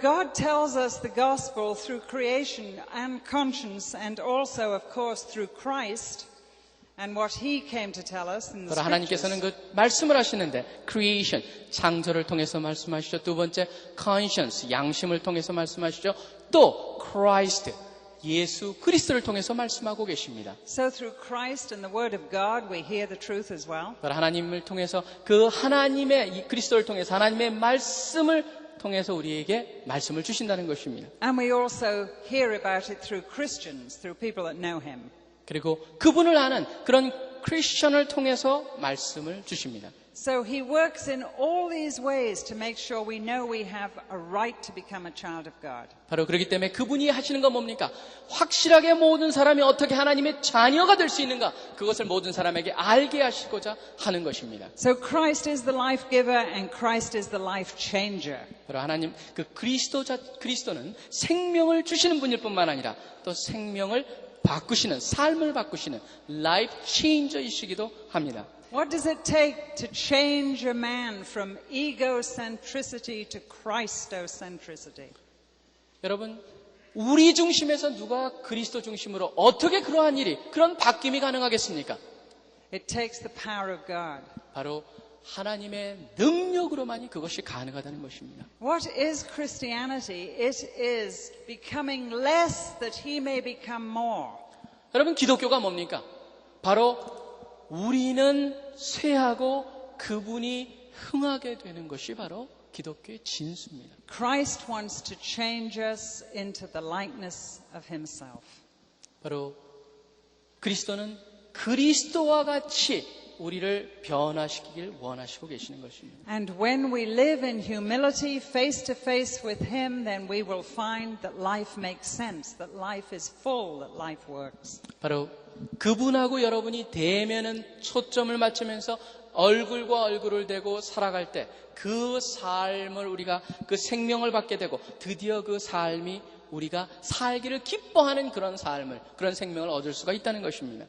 God tells us the gospel through creation and conscience, and also, of course, through Christ and what He came to tell us in the 그러나 하나님께서는 scriptures. 그 말씀을 하시는데 creation 창조를 통해서 말씀하시죠. 두 번째 conscience 양심을 통해서 말씀하시죠. 또 Christ 예수 그리스도를 통해서 말씀하고 계십니다. So through Christ and the Word of God, we hear the truth as well. 그러나 하나님을 통해서 그 하나님의 이 그리스도를 통해서 하나님의 말씀을 통해서 우리에게 말씀을 주신다는 것입니다. And we also hear about it through Christians, through people that know Him. 그리고 그분을 아는 그런 크리스천을 통해서 말씀을 주십니다. So He works in all these ways to make sure we know we have a right to become a child of God. 바로 그렇기 때문에 그분이 하시는 건 뭡니까? 확실하게 모든 사람이 어떻게 하나님의 자녀가 될 수 있는가? 그것을 모든 사람에게 알게 하시고자 하는 것입니다. So Christ is the life giver and Christ is the life changer. 바로 하나님 그 그리스도 자 그리스도는 생명을 주시는 분일 뿐만 아니라 또 생명을 바꾸시는 삶을 바꾸시는 라이프 체인저이시기도 합니다. What does it take to change a man from egocentricity to Christocentricity? 여러분 우리 중심에서 누가 그리스도 중심으로 어떻게 그러한 일이 그런 바뀜이 가능하겠습니까? It takes the power of God. 바로 하나님의 능력으로만이 그것이 가능하다는 것입니다. What is Christianity? It is becoming less that he may become more. 여러분 기독교가 뭡니까? 바로 우리는 쇠하고 그분이 흥하게 되는 것이 바로 기독교의 진수입니다. Christ wants to change us into the likeness of himself. 바로 그리스도는 그리스도와 같이 우리를 변화시키길 원하시고 계시는 것입니다. And when we live in humility face to face with him, then we will find that life makes sense, that life is full, that life works. 바로 그분하고 여러분이 대면은 초점을 맞추면서 얼굴과 얼굴을 대고 살아갈 때 그 삶을 우리가 그 생명을 받게 되고 드디어 그 삶이 우리가 살기를 기뻐하는 그런 삶을 그런 생명을 얻을 수가 있다는 것입니다.